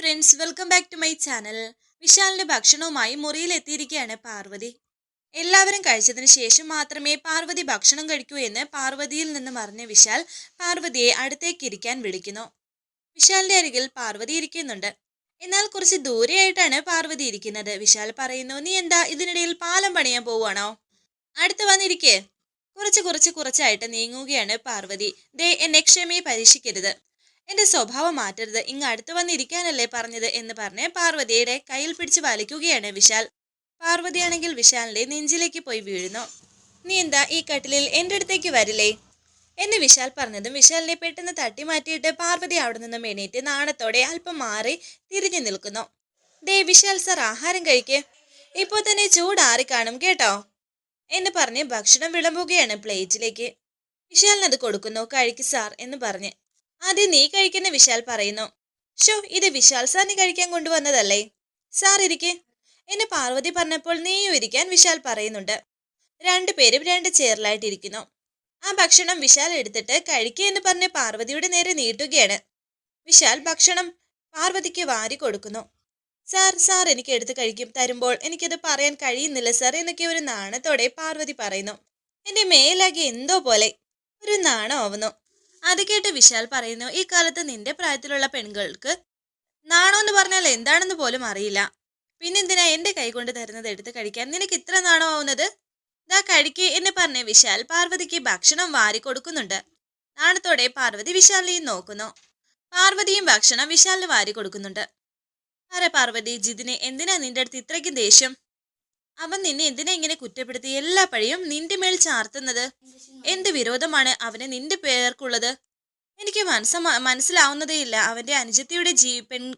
Friends welcome back to my channel വിശാലിന്റെ ഭക്ഷണവുമായി മുറിയിൽ എത്തിയിരിക്കുകയാണ് പാർവതി. എല്ലാവരും കഴിച്ചതിന് ശേഷം മാത്രമേ പാർവതി ഭക്ഷണം കഴിക്കൂ എന്ന് പാർവതിയിൽ നിന്നും അറിഞ്ഞ വിശാൽ പാർവതിയെ അടുത്തേക്ക് ഇരിക്കാൻ വിളിക്കുന്നു. വിശാലിന്റെ അരികിൽ പാർവതി ഇരിക്കുന്നുണ്ട്. എന്നാൽ കുറച്ച് ദൂരെയായിട്ടാണ് പാർവതി ഇരിക്കുന്നത്. വിശാൽ പറയുന്നു നീ എന്താ ഇതിനിടയിൽ പാലം പണിയാൻ പോവുകയാണോ? അടുത്ത് വന്നിരിക്കേ. കുറച്ച് കുറച്ച് കുറച്ചായിട്ട് നീങ്ങുകയാണ് പാർവതി. ദേ എന്നെ ക്ഷമയെ പരീക്ഷിക്കരുത്. എന്റെ സ്വഭാവം മാറ്റരുത് ഇങ്ങ് അടുത്ത് വന്നിരിക്കാനല്ലേ പറഞ്ഞത് എന്ന് പറഞ്ഞ് പാർവതിയുടെ കയ്യിൽ പിടിച്ച് വലിക്കുകയാണ് വിശാൽ. പാർവതിയാണെങ്കിൽ വിശാലിന്റെ നെഞ്ചിലേക്ക് പോയി വീഴുന്നു. നീ എന്താ ഈ കട്ടിലിൽ എന്റെ അടുത്തേക്ക് വരില്ലേ? എന്ന് വിശാൽ പറഞ്ഞതും വിശാലിനെ പെട്ടെന്ന് തട്ടി മാറ്റിയിട്ട് പാർവതി അവിടെ നിന്നും എണീറ്റ് നാണത്തോടെ അല്പം മാറി തിരിഞ്ഞു നിൽക്കുന്നു. ദേ വിശാൽ സർ ആഹാരം കഴിക്ക്. ഇപ്പോൾ തന്നെ ചൂടാറി കാണും കേട്ടോ? എന്ന് പറഞ്ഞ് ഭക്ഷണം വിളമ്പുകയാണ് പ്ലേറ്റിലേക്ക്. വിശാലിന് അത് കൊടുക്കുന്നു. കഴിക്ക് സാർ എന്ന് പറഞ്ഞ് ആദ്യം നീ കഴിക്കുന്ന വിശാൽ പറയുന്നു. ഷോ ഇത് വിശാൽ സാർ നീ കഴിക്കാൻ കൊണ്ടുവന്നതല്ലേ? സാർ ഇരിക്കെ. എന്നെ പാർവതി പറഞ്ഞപ്പോൾ നീയും ഇരിക്കാൻ വിശാൽ പറയുന്നുണ്ട്. രണ്ടുപേരും രണ്ട് ചെയറിലായിട്ടിരിക്കുന്നു ആ ഭക്ഷണം വിശാൽ എടുത്തിട്ട് കഴിക്കുക എന്ന് പറഞ്ഞ് പാർവതിയുടെ നേരെ നീട്ടുകയാണ്. വിശാൽ ഭക്ഷണം പാർവതിക്ക് വാരി കൊടുക്കുന്നു. സാർ സാർ എനിക്ക് എടുത്ത് കഴിക്കും തരുമ്പോൾ എനിക്കത് പറയാൻ കഴിയുന്നില്ല സാർ എന്നൊക്കെ ഒരു നാണത്തോടെ പാർവതി പറയുന്നു. എന്റെ മേലാകെ എന്തോ പോലെ. ഒരു നാണമാവുന്നു. അത് കേട്ട് വിശാൽ പറയുന്നു ഈ കാലത്ത് നിന്റെ പ്രായത്തിലുള്ള പെൺകൾക്ക് നാണോ എന്ന് പറഞ്ഞാൽ എന്താണെന്ന് പോലും അറിയില്ല. പിന്നെന്തിനാ എന്റെ കൈകൊണ്ട് തരുന്നത് എടുത്ത് കഴിക്കാൻ? നിനക്ക് ഇത്ര നാണോ ആവുന്നത്? ദാ കഴിക്കേ എന്ന് പറഞ്ഞ് വിശാൽ പാർവതിക്ക് ഭക്ഷണം വാരി കൊടുക്കുന്നുണ്ട്. നാണത്തോടെ പാർവതി വിശാലിനെയും നോക്കുന്നു. പാർവതിയും ഭക്ഷണം വിശാലിന് വാരി കൊടുക്കുന്നുണ്ട്. അരെ പാർവതി ജിതിനെ എന്തിനാ നിന്റെ അടുത്ത് ഇത്രയ്ക്കും ദേഷ്യം? അവൻ നിന്നെ എന്തിനാ ഇങ്ങനെ കുറ്റപ്പെടുത്തി? എല്ലാ പഴിയും നിന്റെ മേൽ ചാർത്തുന്നത്. എന്ത് വിരോധമാണ് അവന് നിന്റെ പേർക്കുള്ളത്? എനിക്ക് മനസ്സ മനസ്സിലാവുന്നതേയില്ല അവന്റെ അനുജത്തിയുടെ ജീ പെൺ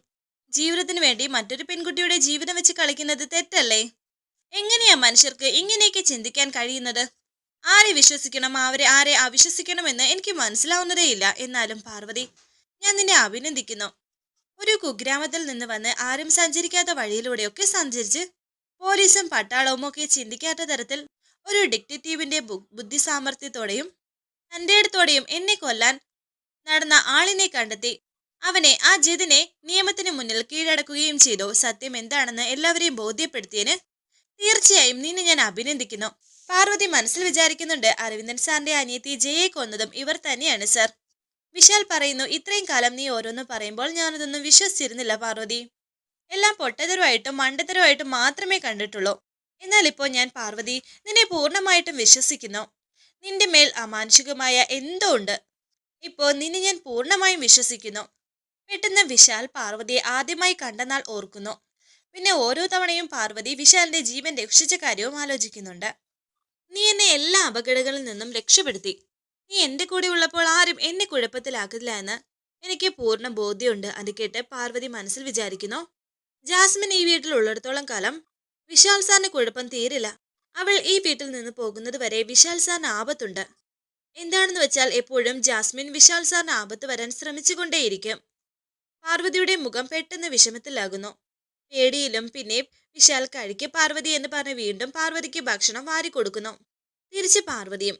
ജീവിതത്തിന് വേണ്ടി മറ്റൊരു പെൺകുട്ടിയുടെ ജീവിതം വെച്ച് കളിക്കുന്നത് തെറ്റല്ലേ? എങ്ങനെയാ മനുഷ്യർക്ക് ഇങ്ങനെയൊക്കെ ചിന്തിക്കാൻ കഴിയുന്നത്? ആരെ വിശ്വസിക്കണം? അവരെ ആരെ അവിശ്വസിക്കണമെന്ന് എനിക്ക് മനസ്സിലാവുന്നതേയില്ല എന്നാലും പാർവതി ഞാൻ നിന്നെ അഭിനന്ദിക്കുന്നു. ഒരു കുഗ്രാമത്തിൽ നിന്ന് വന്ന് ആരും സഞ്ചരിക്കാത്ത വഴിയിലൂടെയൊക്കെ സഞ്ചരിച്ച് പോലീസും പട്ടാളവും ഒക്കെ ചിന്തിക്കാത്ത തരത്തിൽ ഒരു ഡിക്റ്റേറ്റീവിന്റെ തന്റെ അടുത്തോടെയും എന്നെ കൊല്ലാൻ നടന്ന ആളിനെ കണ്ടെത്തി അവനെ ആ ജിതിനെ നിയമത്തിന് മുന്നിൽ കീഴടക്കുകയും ചെയ്തു. സത്യം എന്താണെന്ന് എല്ലാവരെയും ബോധ്യപ്പെടുത്തിയതിന് തീർച്ചയായും നിന്നെ ഞാൻ അഭിനന്ദിക്കുന്നു. പാർവതി മനസ്സിൽ വിചാരിക്കുന്നുണ്ട് അരവിന്ദൻ സാറിന്റെ അനിയത്തി ജയെ കൊന്നതും ഇവർ തന്നെയാണ് സർ. വിശാൽ പറയുന്നു ഇത്രയും കാലം നീ ഓരോന്ന് പറയുമ്പോൾ ഞാനതൊന്നും വിശ്വസിച്ചിരുന്നില്ല പാർവതി. എല്ലാം പൊട്ടതരമായിട്ടും മണ്ടത്തരമായിട്ടും മാത്രമേ കണ്ടിട്ടുള്ളൂ. എന്നാൽ ഇപ്പോൾ ഞാൻ പാർവതി നിന്നെ പൂർണമായിട്ടും വിശ്വസിക്കുന്നു. നിന്റെ മേൽ അമാനുഷികമായ എന്തോ ഉണ്ട്. ഇപ്പോൾ നിന്നെ ഞാൻ പൂർണമായും വിശ്വസിക്കുന്നു. പെട്ടെന്ന് വിശാൽ പാർവതിയെ ആദ്യമായി കണ്ടെന്നാൽ ഓർക്കുന്നു. പിന്നെ ഓരോ തവണയും പാർവതി വിശാലിന്റെ ജീവൻ രക്ഷിച്ച കാര്യവും ആലോചിക്കുന്നുണ്ട്. നീ എന്നെ എല്ലാ അപകടങ്ങളിൽ നിന്നും രക്ഷപ്പെടുത്തി. നീ എന്റെ കൂടെ ഉള്ളപ്പോൾ ആരും എന്നെ കുഴപ്പത്തിലാക്കില്ല എന്ന് എനിക്ക് പൂർണ ബോധ്യമുണ്ട്. അത് കേട്ട് പാർവതി മനസ്സിൽ വിചാരിക്കുന്നു ജാസ്മിൻ ഈ വീട്ടിൽ ഉള്ളിടത്തോളം കാലം വിശാൽ സാറിന് കുഴപ്പം തീരില്ല. അവൾ ഈ വീട്ടിൽ നിന്ന് പോകുന്നത് വരെ വിശാൽ സാറിന് ആപത്തുണ്ട്. എന്താണെന്ന് വെച്ചാൽ എപ്പോഴും ജാസ്മിൻ വിശാൽ സാറിന് ആപത്ത് വരാൻ ശ്രമിച്ചുകൊണ്ടേയിരിക്കും. പാർവതിയുടെ മുഖം പെട്ടെന്ന് വിഷമത്തിലാകുന്നു. പേടിയിലും പിന്നെ വിശാൽ കഴിക്ക് പാർവതി എന്ന് പറഞ്ഞ് വീണ്ടും പാർവതിക്ക് ഭക്ഷണം വാരി കൊടുക്കുന്നു തിരിച്ച് പാർവതിയും.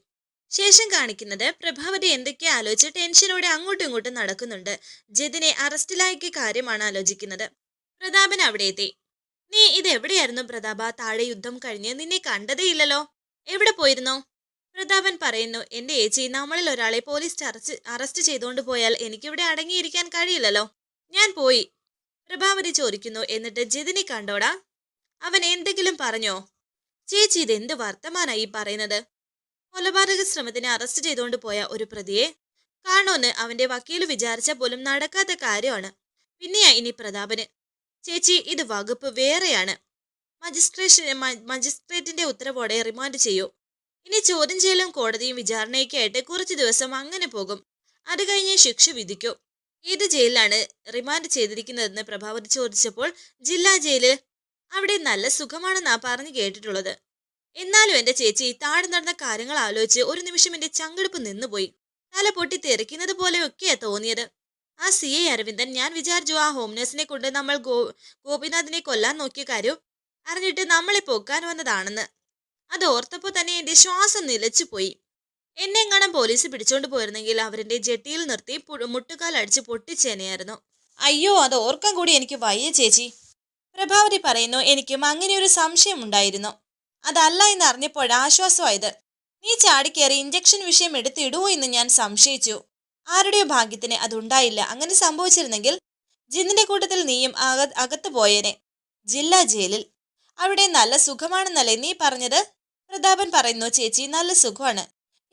ശേഷം കാണിക്കുന്നത് പ്രഭാവതി എന്തൊക്കെ ആലോചിച്ച് ടെൻഷനോടെ അങ്ങോട്ടും ഇങ്ങോട്ടും നടക്കുന്നുണ്ട്. ജതിനെ അറസ്റ്റിലാക്കിയ കാര്യമാണ് ആലോചിക്കുന്നത്. പ്രതാപൻ അവിടെ എത്തി. നീ ഇത് എവിടെയായിരുന്നു പ്രതാപ? താഴെ യുദ്ധം കഴിഞ്ഞ് നിന്നെ കണ്ടതേയില്ലല്ലോ എവിടെ പോയിരുന്നോ? പ്രതാപൻ പറയുന്നു എന്റെ ഏച്ചി നമ്മളിൽ ഒരാളെ പോലീസ് അറസ്റ്റ് അറസ്റ്റ് ചെയ്തുകൊണ്ട് പോയാൽ എനിക്കിവിടെ അടങ്ങിയിരിക്കാൻ കഴിയില്ലല്ലോ. ഞാൻ പോയി. പ്രഭാവതി ചോദിക്കുന്നു എന്നിട്ട് ജിതിനെ കണ്ടോടാ? അവൻ എന്തെങ്കിലും പറഞ്ഞോ? ചേച്ചി ഇത് എന്ത് വർത്തമാനായി പറയുന്നത്? കൊലപാതക ശ്രമത്തിന് അറസ്റ്റ് ചെയ്തുകൊണ്ട് പോയ ഒരു പ്രതിയെ കാണുമെന്ന് അവന്റെ വക്കീൽ വിചാരിച്ച പോലും നടക്കാത്ത കാര്യമാണ്. പിന്നെയാ ഇനി പ്രതാപന്. ചേച്ചി ഇത് വകുപ്പ് വേറെയാണ്. മജിസ്ട്രേഷൻ മജിസ്ട്രേറ്റിന്റെ ഉത്തരവോടെ റിമാൻഡ് ചെയ്യൂ. ഇനി ചോദ്യം ചെയ്യലും കോടതിയും വിചാരണയൊക്കെയായിട്ട് കുറച്ച് ദിവസം അങ്ങനെ പോകും. അത് കഴിഞ്ഞ് ശിക്ഷ വിധിക്കൂ. ഏത് ജയിലിലാണ് റിമാൻഡ് ചെയ്തിരിക്കുന്നതെന്ന് പ്രഭാവതി ചോദിച്ചപ്പോൾ ജില്ലാ ജയിലിൽ അവിടെ നല്ല സുഖമാണെന്നാ പറഞ്ഞു കേട്ടിട്ടുള്ളത്. എന്നാലും എന്റെ ചേച്ചി താഴെ നടന്ന കാര്യങ്ങൾ ആലോചിച്ച് ഒരു നിമിഷം എന്റെ ചങ്കെടുപ്പ് നിന്നുപോയി. തല പൊട്ടി തെറിക്കുന്നത് പോലെയൊക്കെയാ തോന്നിയത്. ആ സി എ അരവിന്ദൻ ഞാൻ വിചാരിച്ചു ആ ഹോം നഴ്സിനെ കൊണ്ട് നമ്മൾ ഗോ ഗോപിനാഥിനെ കൊല്ലാൻ നോക്കിയ കാര്യം അറിഞ്ഞിട്ട് നമ്മളെ പൊക്കാൻ വന്നതാണെന്ന്. അത് ഓർത്തപ്പോൾ തന്നെ എന്റെ ശ്വാസം നിലച്ചുപോയി എന്നെങ്ങാനും പോലീസ് പിടിച്ചോണ്ട് പോയിരുന്നെങ്കിൽ അവരുടെ ജെട്ടിയിൽ നിർത്തി മുട്ടുകാൽ അടിച്ച് പൊട്ടിച്ചേനയായിരുന്നു. അയ്യോ അത് ഓർക്കാൻ കൂടി എനിക്ക് വയ്യ ചേച്ചി. പ്രഭാവതി പറയുന്നു എനിക്കും അങ്ങനെ ഒരു സംശയം ഉണ്ടായിരുന്നു. അതല്ല എന്ന് അറിഞ്ഞപ്പോൾ നീ ചാടിക്കേറി ഇഞ്ചക്ഷൻ വിഷയം എടുത്തിടുവോ എന്ന് ഞാൻ സംശയിച്ചു. ആരുടെയോ ഭാഗ്യത്തിന് അതുണ്ടായില്ല. അങ്ങനെ സംഭവിച്ചിരുന്നെങ്കിൽ ജിന്നിന്റെ കൂട്ടത്തിൽ നീയും അക അകത്ത് പോയേനെ. ജില്ലാ ജയിലിൽ. അവിടെ നല്ല സുഖമാണെന്നല്ലേ നീ പറഞ്ഞത്? പ്രതാപൻ പറയുന്നു ചേച്ചി നല്ല സുഖമാണ്.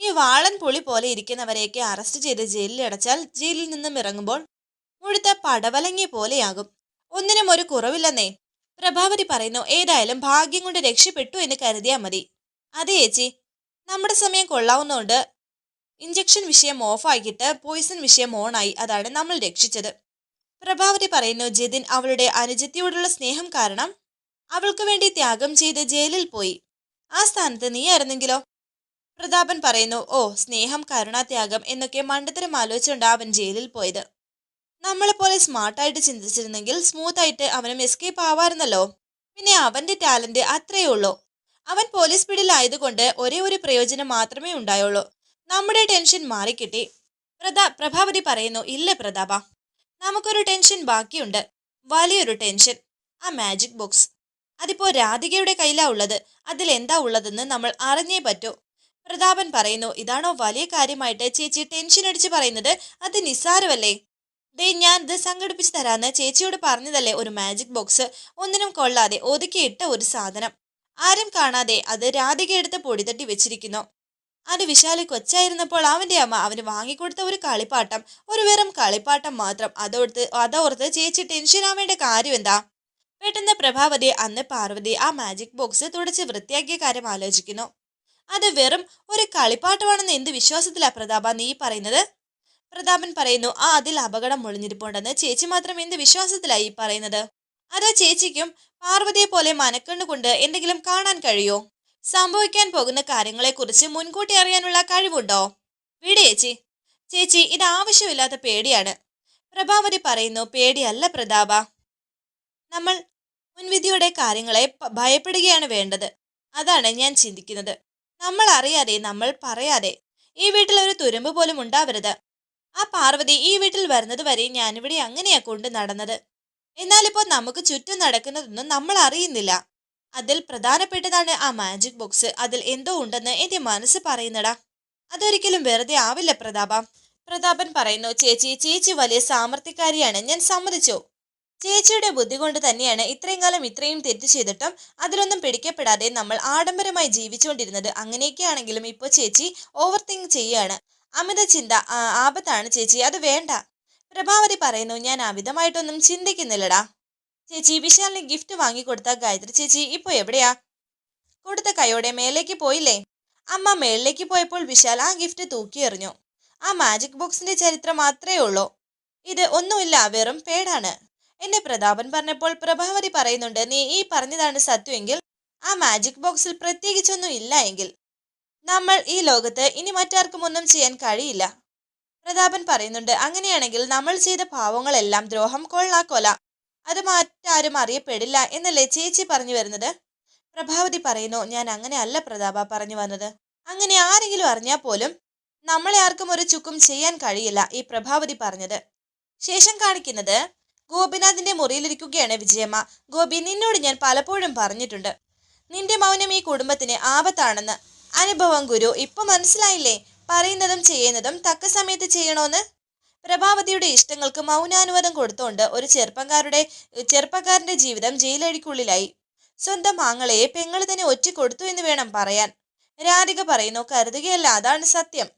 ഈ വാളൻ പുളി പോലെ ഇരിക്കുന്നവരെയൊക്കെ അറസ്റ്റ് ചെയ്ത് ജയിലിൽ അടച്ചാൽ ജയിലിൽ നിന്നും ഇറങ്ങുമ്പോൾ മുഴുത്ത പടവലങ്ങി പോലെയാകും. ഒന്നിനും ഒരു കുറവില്ലെന്നേ. പ്രഭാവതി പറയുന്നു ഏതായാലും ഭാഗ്യം കൊണ്ട് രക്ഷപ്പെട്ടു എന്ന് കരുതിയാൽ മതി. അതെ ചേച്ചി. നമ്മുടെ സമയം കൊള്ളാവുന്നതുകൊണ്ട് ഇഞ്ചക്ഷൻ വിഷയം ഓഫാക്കിയിട്ട് പോയിസൺ വിഷയം ഓണായി അതാണ് നമ്മൾ രക്ഷിച്ചത്. പ്രഭാവതി പറയുന്നു ജിതിൻ അവളുടെ അനുജത്തിയോടുള്ള സ്നേഹം കാരണം അവൾക്ക് വേണ്ടി ത്യാഗം ചെയ്ത് ജയിലിൽ പോയി. ആ സ്ഥാനത്ത് നീ ആയിരുന്നെങ്കിലോ? പ്രതാപൻ പറയുന്നു ഓ സ്നേഹം കരുണാത്യാഗം എന്നൊക്കെ മണ്ടത്തരം ആലോചിച്ചുകൊണ്ട് അവൻ ജയിലിൽ പോയത്. നമ്മളെപ്പോലെ സ്മാർട്ടായിട്ട് ചിന്തിച്ചിരുന്നെങ്കിൽ സ്മൂത്ത് ആയിട്ട് അവനും എസ്കേപ്പ് ആവാറുന്നല്ലോ പിന്നെ അവന്റെ ടാലന്റ് അത്രയേ ഉള്ളൂ. അവൻ പോലീസ് പിടിയിലായതുകൊണ്ട് ഒരേ ഒരു പ്രയോജനം മാത്രമേ ഉണ്ടായുള്ളൂ. നമ്മുടെ ടെൻഷൻ മാറിക്കിട്ടി. പ്രതാ പ്രഭാവതി പറയുന്നു ഇല്ല പ്രതാപ. നമുക്കൊരു ടെൻഷൻ ബാക്കിയുണ്ട്. വലിയൊരു ടെൻഷൻ ആ മാജിക് ബോക്സ് അതിപ്പോ രാധികയുടെ കയ്യിലാ ഉള്ളത്. അതിൽ എന്താ ഉള്ളതെന്ന് നമ്മൾ അറിഞ്ഞേ പറ്റൂ. പ്രതാപൻ പറയുന്നു ഇതാണോ വലിയ കാര്യമായിട്ട് ചേച്ചി ടെൻഷൻ അടിച്ച് പറയുന്നത്? അത് നിസ്സാരമല്ലേ? ദേ ഞാൻ ഇത് സംഘടിപ്പിച്ച് തരാന്ന് ചേച്ചിയോട് പറഞ്ഞതല്ലേ ഒരു മാജിക് ബോക്സ് ഒന്നിനും കൊള്ളാതെ ഒതുക്കിയിട്ട ഒരു സാധനം. ആരും കാണാതെ അത് രാധിക എടുത്ത് പൊടിതട്ടി വെച്ചിരിക്കുന്നു. അത് വിശാലി കൊച്ചായിരുന്നപ്പോൾ അവന്റെ അമ്മ അവന് വാങ്ങിക്കൊടുത്ത ഒരു കളിപ്പാട്ടം ഒരു വെറും കളിപ്പാട്ടം മാത്രം. അതോർത്ത് അതോർത്ത് ചേച്ചി ടെൻഷൻ ആവേണ്ട കാര്യം എന്താ? പെട്ടെന്ന് പ്രഭാവതി അന്ന് പാർവതി ആ മാജിക് ബോക്സ് തുടച്ച് വൃത്തിയാക്കിയ കാര്യം ആലോചിക്കുന്നു. അത് വെറും ഒരു കളിപ്പാട്ടമാണെന്ന് എന്ത് വിശ്വാസത്തിലാ പ്രതാപ? നീ പറയുന്നത്? പ്രതാപൻ പറയുന്നു ആ അതിൽ അപകടം ഒളിഞ്ഞിരിപ്പുണ്ടെന്ന് ചേച്ചി മാത്രം എന്ത് വിശ്വാസത്തിലായി പറയുന്നത്? അതോ ചേച്ചിക്കും പാർവതിയെ പോലെ മനക്കണ്ണുകൊണ്ട് എന്തെങ്കിലും കാണാൻ കഴിയോ? സംഭവിക്കാൻ പോകുന്ന കാര്യങ്ങളെക്കുറിച്ച് മുൻകൂട്ടി അറിയാനുള്ള കഴിവുണ്ടോ? വിട് ചേച്ചി. ചേച്ചി ഇത് ആവശ്യമില്ലാത്ത പേടിയാണ്. പ്രഭാവതി പറയുന്നു പേടിയല്ല പ്രതാപ. നമ്മൾ മുൻവിധിയുടെ കാര്യങ്ങളെ ഭയപ്പെടുകയാണ് വേണ്ടത്. അതാണ് ഞാൻ ചിന്തിക്കുന്നത്. നമ്മൾ അറിയാതെ നമ്മൾ പറയാതെ. ഈ വീട്ടിൽ ഒരു തുരുമ്പ് പോലും ഉണ്ടാവരുത്. ആ പാർവതി ഈ വീട്ടിൽ വരുന്നത് വരെ ഞാനിവിടെ അങ്ങനെയാ കൊണ്ട് നടന്നത്. എന്നാലിപ്പോ നമുക്ക് ചുറ്റും നടക്കുന്നതൊന്നും നമ്മൾ അറിയുന്നില്ല. അതിൽ പ്രധാനപ്പെട്ടതാണ് ആ മാജിക് ബോക്സ് അതിൽ എന്തോ ഉണ്ടെന്ന് എന്റെ മനസ്സ് പറയുന്നടാ. അതൊരിക്കലും വെറുതെ ആവില്ല പ്രതാപ. പ്രതാപൻ പറയുന്നു ചേച്ചി ചേച്ചി വലിയ സാമർത്ഥ്യക്കാരിയാണ്. ഞാൻ സമ്മതിച്ചു. ചേച്ചിയുടെ ബുദ്ധി കൊണ്ട് തന്നെയാണ് ഇത്രയും കാലം ഇത്രയും തെറ്റ് ചെയ്തിട്ടും അതിലൊന്നും പിടിക്കപ്പെടാതെ നമ്മൾ ആഡംബരമായി ജീവിച്ചുകൊണ്ടിരുന്നത്. അങ്ങനെയൊക്കെയാണെങ്കിലും ഇപ്പോൾ ചേച്ചി ഓവർ തിങ്ക് ചെയ്യാണ് അമിത ചിന്ത ആപത്താണ് ചേച്ചി. അത് വേണ്ട. പ്രഭാവതി പറയുന്നു ഞാൻ അമിതമായിട്ടൊന്നും ചിന്തിക്കുന്നില്ലടാ. ചേച്ചി വിശാലിന് ഗിഫ്റ്റ് വാങ്ങിക്കൊടുത്ത ഗായത്രി ചേച്ചി ഇപ്പോൾ എവിടെയാ? കൊടുത്ത കൈയോടെ മേലേക്ക് പോയില്ലേ? അമ്മ മേളിലേക്ക് പോയപ്പോൾ വിശാൽ ആ ഗിഫ്റ്റ് തൂക്കി എറിഞ്ഞു. ആ മാജിക് ബോക്സിന്റെ ചരിത്രം മാത്രമേ ഉള്ളൂ. ഇത് ഒന്നുമില്ല വെറും പേടാണ്. എന്നെ പ്രതാപൻ പറഞ്ഞപ്പോൾ പ്രഭാവതി പറയുന്നുണ്ട് നീ ഈ പറഞ്ഞതാണ് സത്യമെങ്കിൽ ആ മാജിക് ബോക്സിൽ പ്രത്യേകിച്ചൊന്നും ഇല്ല എങ്കിൽ. നമ്മൾ ഈ ലോകത്ത് ഇനി മറ്റാർക്കും ഒന്നും ചെയ്യാൻ കഴിയില്ല. പ്രതാപൻ പറയുന്നുണ്ട് അങ്ങനെയാണെങ്കിൽ നമ്മൾ ചെയ്ത പാവങ്ങളെല്ലാം ദ്രോഹം കൊള്ളാക്കൊല അത് മറ്റാരും അറിയപ്പെടില്ല എന്നല്ലേ ചേച്ചി പറഞ്ഞു വരുന്നത്? പ്രഭാവതി പറയുന്നു ഞാൻ അങ്ങനെ അല്ല പ്രതാപ പറഞ്ഞു വന്നത്. അങ്ങനെ ആരെങ്കിലും അറിഞ്ഞാൽ പോലും നമ്മളെ ആർക്കും ഒരു ചുക്കും ചെയ്യാൻ കഴിയില്ല ഈ പ്രഭാവതി പറഞ്ഞത്. ശേഷം കാണിക്കുന്നത് ഗോപിനാഥിന്റെ മുറിയിലിരിക്കുകയാണ് വിജയമ്മ. ഗോപി നിന്നോട് ഞാൻ പലപ്പോഴും പറഞ്ഞിട്ടുണ്ട്. നിന്റെ മൗനം ഈ കുടുംബത്തിന് ആപത്താണെന്ന്. അനുഭവം ഗുരു ഇപ്പൊ മനസ്സിലായില്ലേ? പറയുന്നതും ചെയ്യുന്നതും തക്ക സമയത്ത് ചെയ്യണോന്ന്? പ്രഭാവതിയുടെ ഇഷ്ടങ്ങൾക്ക് മൗനാനുവാദം കൊടുത്തുകൊണ്ട് ഒരു ചെറുപ്പക്കാരുടെ ചെറുപ്പക്കാരന്റെ ജീവിതം ജയിലഴിക്കുള്ളിലായി. സ്വന്തം ആങ്ങളയെ പെങ്ങൾ തന്നെ ഒറ്റ കൊടുത്തു എന്ന് വേണം പറയാൻ. രാധിക പറയുന്നു കരുതുകയല്ല അതാണ് സത്യം.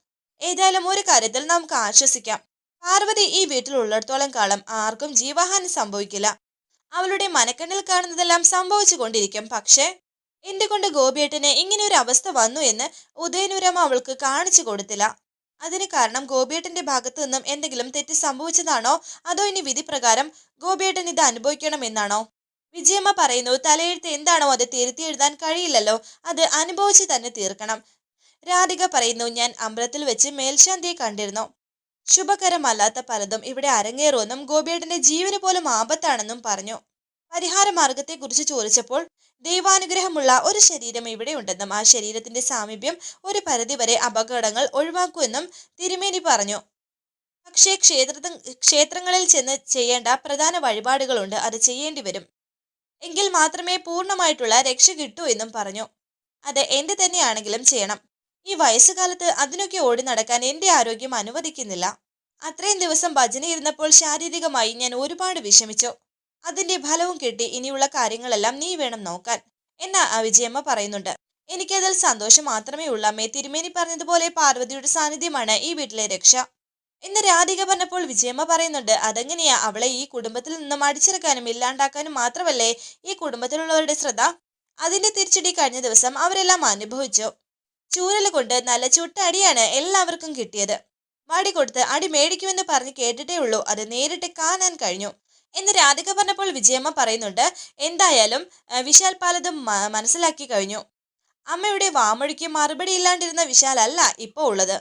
ഏതായാലും ഒരു കാര്യത്തിൽ നമുക്ക് ആശ്വസിക്കാം. പാർവതി ഈ വീട്ടിലുള്ളിടത്തോളം കാലം ആർക്കും ജീവഹാനി സംഭവിക്കില്ല. അവളുടെ മനക്കണ്ണിൽ കാണുന്നതെല്ലാം സംഭവിച്ചു കൊണ്ടിരിക്കും. പക്ഷേ എന്തുകൊണ്ട് ഗോപിയേട്ടന് ഇങ്ങനെ ഒരു അവസ്ഥ വന്നു എന്ന് ഉദയനുരമ അവൾക്ക് കാണിച്ചു കൊടുത്തില്ല? അതിന് കാരണം ഗോപിയേട്ടന്റെ ഭാഗത്തു നിന്നും എന്തെങ്കിലും തെറ്റ് സംഭവിച്ചതാണോ? അതോ ഇനി വിധി പ്രകാരം ഗോപിയേട്ടൻ ഇത് അനുഭവിക്കണമെന്നാണോ? വിജയമ്മ പറയുന്നു തലയെഴുത്ത് എന്താണോ അത് തിരുത്തി എഴുതാൻ കഴിയില്ലല്ലോ അത് അനുഭവിച്ച് തന്നെ തീർക്കണം. രാധിക പറയുന്നു ഞാൻ അമ്പലത്തിൽ വെച്ച് മേൽശാന്തിയെ കണ്ടിരുന്നു. ശുഭകരമല്ലാത്ത പലതും ഇവിടെ അരങ്ങേറുമെന്നും ഗോപിയേട്ടന്റെ ജീവന് പോലും ആപത്താണെന്നും പറഞ്ഞു. പരിഹാര മാർഗത്തെക്കുറിച്ച് ചോദിച്ചപ്പോൾ ദൈവാനുഗ്രഹമുള്ള ഒരു ശരീരം ഇവിടെയുണ്ടെന്നും ആ ശരീരത്തിന്റെ സാമീപ്യം ഒരു പരിധി വരെ അപകടങ്ങൾ ഒഴിവാക്കുമെന്നും തിരുമേനി പറഞ്ഞു. പക്ഷേ ക്ഷേത്ര ക്ഷേത്രങ്ങളിൽ ചെന്ന് ചെയ്യേണ്ട പ്രധാന വഴിപാടുകളുണ്ട്. അത് ചെയ്യേണ്ടി വരും എങ്കിൽ മാത്രമേ പൂർണമായിട്ടുള്ള രക്ഷ കിട്ടൂ എന്നും പറഞ്ഞു. അത് എന്റെ തന്നെയാണെങ്കിലും ചെയ്യണം. ഈ വയസ്സുകാലത്ത് അതിനൊക്കെ ഓടി നടക്കാൻ എന്റെ ആരോഗ്യം അനുവദിക്കുന്നില്ല. അത്രയും ദിവസം ഭജന ഇരുന്നപ്പോൾ ശാരീരികമായി ഞാൻ ഒരുപാട് വിഷമിച്ചു. അതിന്റെ ഫലവും കിട്ടി. ഇനിയുള്ള കാര്യങ്ങളെല്ലാം നീ വേണം നോക്കാൻ. എന്നാ വിജയമ്മ പറയുന്നുണ്ട്. എനിക്കതിൽ സന്തോഷം മാത്രമേ ഉള്ളൂ. അമ്മേ തിരുമേനി പറഞ്ഞതുപോലെ പാർവതിയുടെ സാന്നിധ്യമാണ് ഈ വീട്ടിലെ രക്ഷ. എന്ന് രാധിക പറഞ്ഞപ്പോൾ വിജയമ്മ പറയുന്നുണ്ട് അതെങ്ങനെയാ? അവളെ ഈ കുടുംബത്തിൽ നിന്നും അടിച്ചിറക്കാനും ഇല്ലാണ്ടാക്കാനും മാത്രമല്ലേ ഈ കുടുംബത്തിലുള്ളവരുടെ ശ്രദ്ധ? അതിന്റെ തിരിച്ചടി കഴിഞ്ഞ ദിവസം അവരെല്ലാം അനുഭവിച്ചു. ചൂരൽ കൊണ്ട് നല്ല ചുട്ടടിയാണ് എല്ലാവർക്കും കിട്ടിയത്. വാടി കൊടുത്ത് അടി മേടിക്കുമെന്ന് പറഞ്ഞ് കേട്ടിട്ടേ ഉള്ളൂ. അത് നേരിട്ട് കാണാൻ കഴിഞ്ഞു. എന്ന് രാധിക പറഞ്ഞപ്പോൾ വിജയമ്മ പറയുന്നുണ്ട് എന്തായാലും വിശാൽ പലതും മനസ്സിലാക്കി കഴിഞ്ഞു. അമ്മയുടെ വാമൊഴിക്ക് മറുപടി ഇല്ലാണ്ടിരുന്ന വിശാൽ അല്ല ഇപ്പോൾ ഉള്ളത്.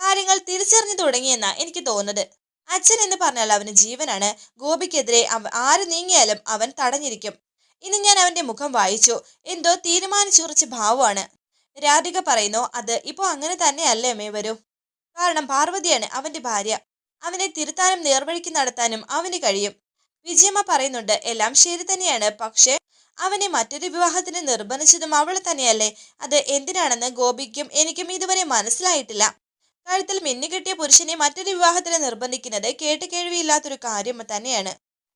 കാര്യങ്ങൾ തിരിച്ചറിഞ്ഞു തുടങ്ങിയെന്നാ എനിക്ക് തോന്നുന്നത്. അച്ഛൻ എന്ന് പറഞ്ഞാൽ അവന് ജീവനാണ്. ഗോപിക്കെതിരെ ആര് നീങ്ങിയാലും അവൻ തടഞ്ഞിരിക്കും. ഇന്ന് ഞാൻ അവന്റെ മുഖം വായിച്ചു. എന്തോ തീരുമാനിച്ചുറച്ച ഭാവമാണ് രാധിക പറയുന്നു അത് ഇപ്പോൾ അങ്ങനെ തന്നെയല്ലേ അമ്മേ വരൂ? കാരണം പാർവതിയാണ് അവന്റെ ഭാര്യ. അവനെ തിരുത്താനും നേർവഴിക്ക് നടത്താനും അവന് കഴിയും. വിജയമ്മ പറയുന്നുണ്ട് എല്ലാം ശരി തന്നെയാണ്. പക്ഷേ അവനെ മറ്റൊരു വിവാഹത്തിന് നിർബന്ധിച്ചതും അവൾ തന്നെയല്ലേ? അത് എന്തിനാണെന്ന് ഗോപിക്കും എനിക്കും ഇതുവരെ മനസ്സിലായിട്ടില്ല. കഴുത്തിൽ മിന്നുകെട്ടിയ പുരുഷനെ മറ്റൊരു വിവാഹത്തിന് നിർബന്ധിക്കുന്നത് കേട്ട് കേൾവിയില്ലാത്തൊരു കാര്യം തന്നെയാണ്.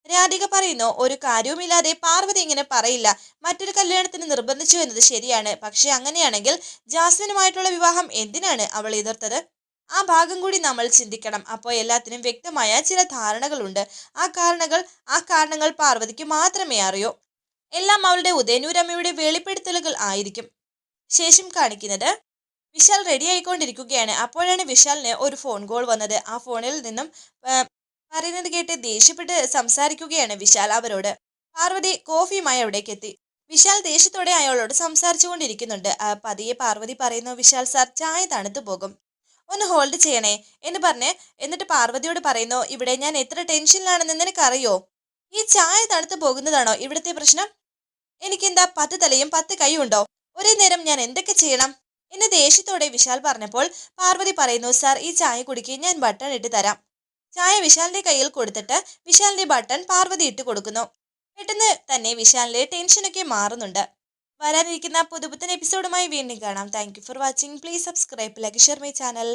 രാധിക പറയുന്നു ഒരു കാര്യവുമില്ലാതെ പാർവതി ഇങ്ങനെ പറയില്ല. മറ്റൊരു കല്യാണത്തിന് നിർബന്ധിച്ചു എന്നത് ശരിയാണ്. പക്ഷെ അങ്ങനെയാണെങ്കിൽ ജാസ്മിനുമായിട്ടുള്ള വിവാഹം എന്തിനാണ് അവൾ എതിർത്തത്? ആ ഭാഗം കൂടി നമ്മൾ ചിന്തിക്കണം. അപ്പോൾ എല്ലാത്തിനും വ്യക്തമായ ചില ധാരണകളുണ്ട്. ആ കാരണങ്ങൾ ആ കാരണങ്ങൾ പാർവതിക്ക് മാത്രമേ അറിയൂ. എല്ലാം അവളുടെ ഉദയനൂരമ്മയുടെ വെളിപ്പെടുത്തലുകൾ ആയിരിക്കും. ശേഷം കാണിക്കുന്നത് വിശാൽ റെഡി ആയിക്കൊണ്ടിരിക്കുകയാണ്. അപ്പോഴാണ് വിശാലിന് ഒരു ഫോൺ കോൾ വന്നത്. ആ ഫോണിൽ നിന്നും പറയുന്നത് കേട്ട് ദേഷ്യപ്പെട്ട് സംസാരിക്കുകയാണ് വിശാൽ അവരോട്. പാർവതി കോഫിയുമായി അവിടേക്ക് എത്തി. വിശാൽ ദേഷ്യത്തോടെ അയാളോട് സംസാരിച്ചുകൊണ്ടിരിക്കുന്നുണ്ട്. പതിയെ പാർവതി പറയുന്നു വിശാൽ സാർ ചായ തണുത്തു പോകും. ഒന്ന് ഹോൾഡ് ചെയ്യണേ. എന്ന് പറഞ്ഞ് എന്നിട്ട് പാർവതിയോട് പറയുന്നു ഇവിടെ ഞാൻ എത്ര ടെൻഷനിലാണെന്ന് നിനക്കറിയോ? ഈ ചായ തണുത്ത് പോകുന്നതാണോ ഇവിടുത്തെ പ്രശ്നം? എനിക്കെന്താ പത്ത് തലയും പത്ത് കൈയും ഉണ്ടോ? ഒരേ നേരം ഞാൻ എന്തൊക്കെ ചെയ്യണം? എന്ന് ദേഷ്യത്തോടെ വിശാൽ പറഞ്ഞപ്പോൾ പാർവതി പറയുന്നു സാർ ഈ ചായ കുടിക്ക് ഞാൻ ബട്ടൺ ഇട്ട് തരാം. ചായ വിശാലിന്റെ കയ്യിൽ കൊടുത്തിട്ട് വിശാലിന്റെ ബട്ടൺ പാർവതി ഇട്ട് കൊടുക്കുന്നു. പെട്ടെന്ന് തന്നെ വിശാലിന്റെ ടെൻഷനൊക്കെ മാറുന്നുണ്ട്. വരാനിരിക്കുന്ന പുതുപുത്തൻ എപ്പിസോഡുമായി വീണ്ടും കാണാം. Thank you for watching please subscribe like share my channel